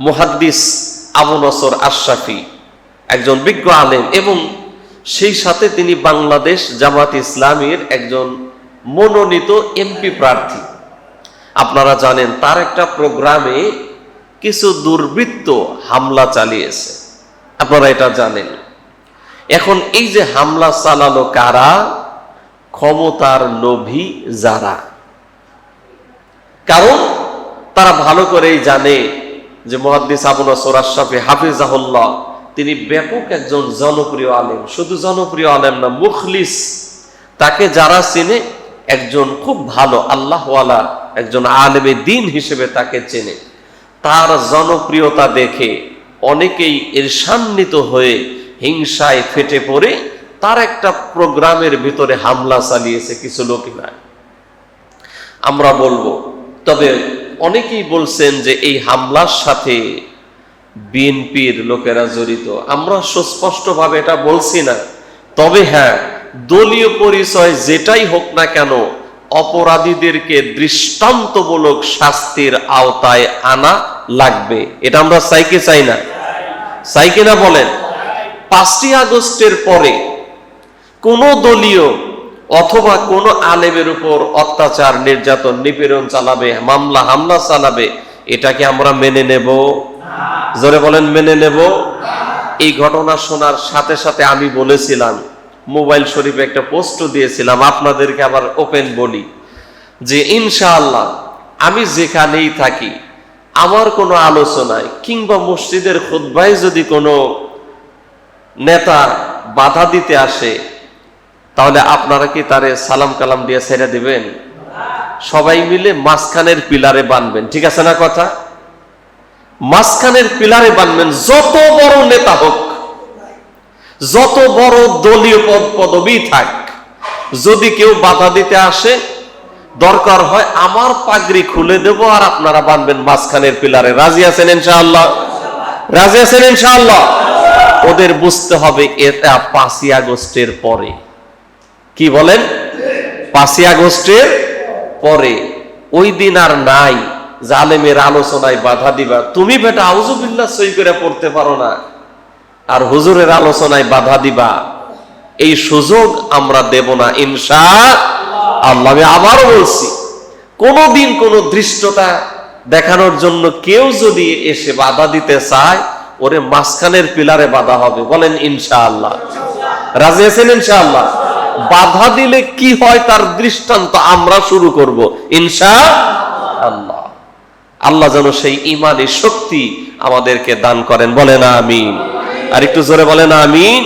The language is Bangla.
মুহাদ্দিস আবু নসর আশরাফি, একজন বিজ্ঞ আলেম এবং সেই সাথে তিনি বাংলাদেশ জামাত ইসলামীর একজন মনোনীত এমপি প্রার্থী। আপনারা জানেন তার একটা প্রোগ্রামে কিছু দুর্বৃত্ত হামলা চালিয়েছে। আপনারা এটা জানেন। এখন এই যে হামলা চালালো কারা? ক্ষমতার লোভী যারা। কারণ তারা ভালো করেই জানে যে মহাদ্দিস আবুল সোরাশাফি হাফিজাহুল্লাহ, তিনি ব্যাপক একজন জনপ্রিয় আলেম। শুধু জনপ্রিয় আলেম না, মুখলিস। তাকে যারা চেনে, একজন খুব ভালো আল্লাহওয়ালা, একজন আলেমে দিন হিসেবে তাকে চেনে। তার জনপ্রিয়তা দেখে অনেকেই ঈর্ষান্বিত হয়ে হিংসায় ফেটে পড়ে, তার একটা প্রোগ্রামের ভিতরে হামলা চালিয়েছে কিছু লোকেরা আমরা বলব, তবে অনেকেই বলছেন যে এই হামলার সাথে বিএনপির লোকেরা জড়িত। আমরা সুস্পষ্টভাবে এটা বলছি না। তবে হ্যাঁ দলীয় পরিচয় যেটাই হোক না কেন, অপরাধীদেরকে দৃষ্টান্তমূলক শাস্তির আওতায় আনা লাগবে। এটা আমরা চাইকে চাই না? চাই কিনা বলেন? পাঁচটি আগস্টের পরে কোন দলীয় অথবা কোন আলেমের উপর অত্যাচার, নির্যাতন, নিপীড়ন চালাবে, মামলা, হামলা চালাবে, এটাকে আমরা মেনে নেব। জোরে বলেন, মেনে নেব। এই ঘটনা শোনার সাথে সাথে আমি বলেছিলাম, মোবাইল শরীফে একটা পোস্টও দিয়েছিলাম, আপনাদেরকে আবার ওপেন বলি, যে ইনশাআল্লাহ আমি যেখানেই থাকি, আমার কোনো আলোচনায় কিংবা মসজিদের খুদ্বায় যদি কোনো নেতা বাধা দিতে আসে তাহলে আপনারা কি তারে সালাম কালাম দিয়ে ছেড়ে দিবেন? সবাই মিলে মাঝখানের পিলারে বানবেন, ঠিক আছে না কথা? মাঝখানের পিলারে বানবেন, যত বড় নেতা হোক, যত বড় দলীয় পদ পদবি থাক, যদি কেউ বাধা দিতে আসে, দরকার হয় আমার পাগড়ি খুলে দেব আর আপনারা বানবেন মাঝখানের পিলারে। রাজি আছেন ইনশাআল্লাহ? রাজি আছেন ইনশাআল্লাহ? ওদের বুঝতে হবে এটা পাঁচই আগস্টের পরে। কি বলেন? পাঁচই আগস্টের পরে। ওই দিন আর নাই। জালেমের আলোচনায় বাধা দিবা। তুমি বেটা আউজুবিল্লাহ সই করে পড়তে পারো না। আর হুজুরের আলোচনায় বাধা দিবা। এই সুযোগ আমরা দেব না, ইনশা আল্লাহ। আমি আবারও বলছি, কোনদিন কোন দৃষ্টতা দেখানোর জন্য কেউ যদি এসে বাধা দিতে চায়, ওরে মাঝখানের পিলারে বাধা হবে। বলেন, ইনশা আল্লাহ। রাজি আছেন, ইনশা আল্লাহ? বাধা দিলে কি হয় তার দৃষ্টান্ত আমরা শুরু করব, ইনশা আল্লাহ। আল্লাহ যেন সেই ইমানের শক্তি আমাদেরকে দান করেন। বলে না আমি আর একটু জোরে বলে না আমিন।